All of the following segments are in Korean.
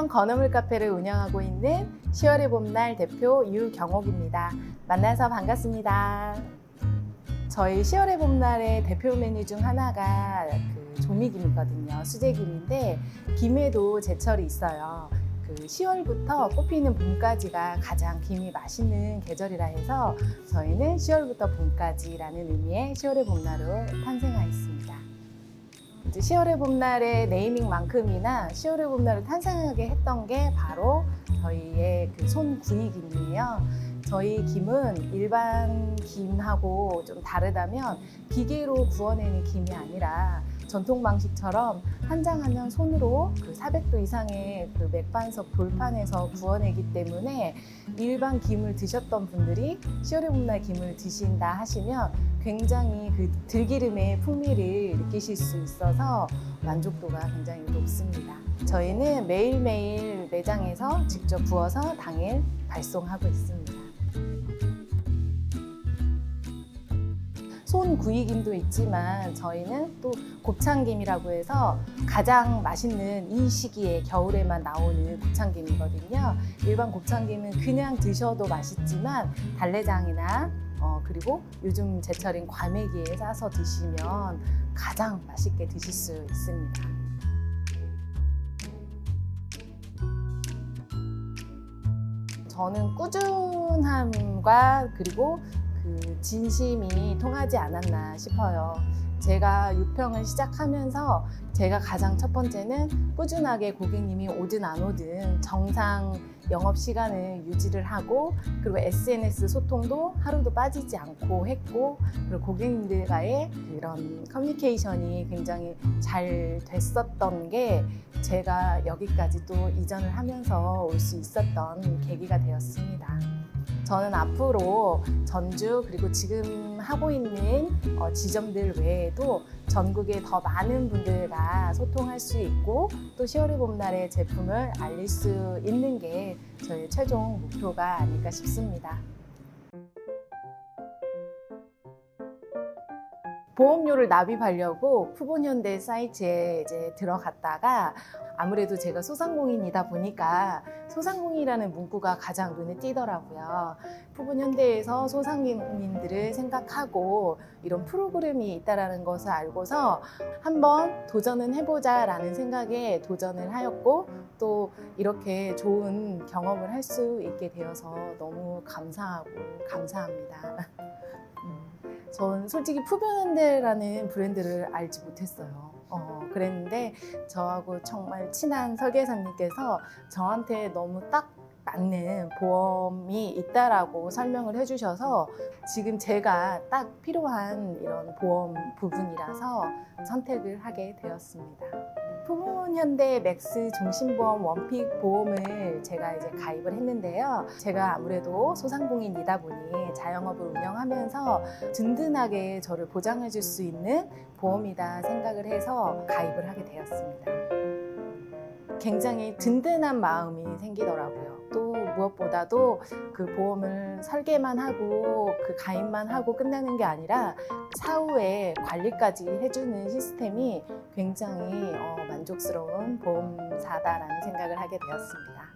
프리미엄 건어물 카페를 운영하고 있는 10월의 봄날 대표 유경옥입니다. 만나서 반갑습니다. 저희 10월의 봄날의 대표 메뉴 중 하나가 그 조미김이거든요. 수제김인데 김에도 제철이 있어요. 그 10월부터 꽃피는 봄까지가 가장 김이 맛있는 계절이라 해서 저희는 10월부터 봄까지라는 의미의 10월의 봄날로 탄생하였습니다. 10월의 봄날의 네이밍만큼이나 10월의 봄날을 탄생하게 했던 게 바로 저희의 그 손구이김이에요. 저희 김은 일반 김하고 좀 다르다면 기계로 구워내는 김이 아니라 전통 방식처럼 한 장 한 장 손으로 그 400도 이상의 그 맥반석 돌판에서 구워내기 때문에 일반 김을 드셨던 분들이 10월의 봄날 김을 드신다 하시면 굉장히 그 들기름의 풍미를 느끼실 수 있어서 만족도가 굉장히 높습니다. 저희는 매일매일 매장에서 직접 구워서 당일 발송하고 있습니다. 손구이김도 있지만 저희는 또 곱창김이라고 해서 가장 맛있는 이 시기에 겨울에만 나오는 곱창김이거든요. 일반 곱창김은 그냥 드셔도 맛있지만 달래장이나 어, 그리고 요즘 제철인 과메기에 싸서 드시면 가장 맛있게 드실 수 있습니다. 저는 꾸준함과 그리고 그 진심이 통하지 않았나 싶어요. 제가 유평을 시작하면서 제가 가장 첫 번째는 꾸준하게 고객님이 오든 안 오든 정상 영업 시간을 유지를 하고 그리고 SNS 소통도 하루도 빠지지 않고 했고 그리고 고객님들과의 그런 커뮤니케이션이 굉장히 잘 됐었던 게 제가 여기까지 또 이전을 하면서 올 수 있었던 계기가 되었습니다. 저는 앞으로 전주 그리고 지금 하고 있는 어, 지점들 외에도 전국에 더 많은 분들과 소통할 수 있고 또 10월의 봄날의 제품을 알릴 수 있는 게 저의 최종 목표가 아닐까 싶습니다. 보험료를 납입하려고 푸본현대 사이트에 이제 들어갔다가 아무래도 제가 소상공인이다 보니까 소상공인이라는 문구가 가장 눈에 띄더라고요. 푸본현대에서 소상공인들을 생각하고 이런 프로그램이 있다라는 것을 알고서 한번 도전은 해보자라는 생각에 도전을 하였고 또 이렇게 좋은 경험을 할 수 있게 되어서 너무 감사하고 감사합니다. 음, 전 솔직히 푸변현대라는 브랜드를 알지 못했어요. 어, 그랬는데 저하고 정말 친한 설계사님께서 저한테 너무 딱 맞는 보험이 있다라고 설명을 해주셔서 지금 제가 딱 필요한 이런 보험 부분이라서 선택을 하게 되었습니다. 푸문현대 맥스 중심보험 원픽 보험을 제가 이제 가입을 했는데요. 제가 아무래도 소상공인이다 보니 자영업을 운영하면서 든든하게 저를 보장해 줄 수 있는 보험이다 생각을 해서 가입을 하게 되었습니다. 굉장히 든든한 마음이 생기더라고요. 또 무엇보다도 그 보험을 설계만 하고 그 가입만 하고 끝나는 게 아니라 사후에 관리까지 해주는 시스템이 굉장히 어, 만족스러운 보험사다라는 생각을 하게 되었습니다.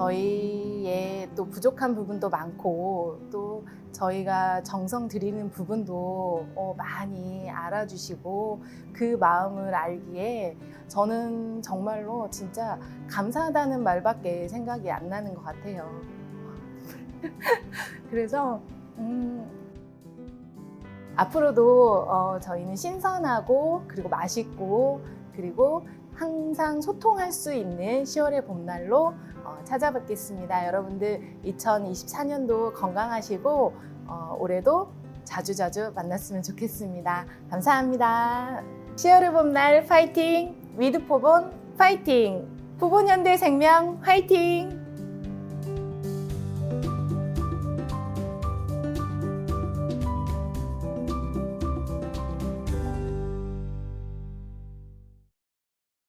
저희의 또 부족한 부분도 많고 또 저희가 정성 들이는 부분도 어, 많이 알아주시고 그 마음을 알기에 저는 정말로 진짜 감사하다는 말밖에 생각이 안 나는 것 같아요. 그래서 음, 앞으로도 어, 저희는 신선하고 그리고 맛있고 그리고 항상 소통할 수 있는 10월의 봄날로 어, 찾아뵙겠습니다. 여러분들 2024년도 건강하시고 어, 올해도 자주자주 만났으면 좋겠습니다. 감사합니다. 10월의 봄날 파이팅! 위드 포본 파이팅! 포본현대 생명 파이팅!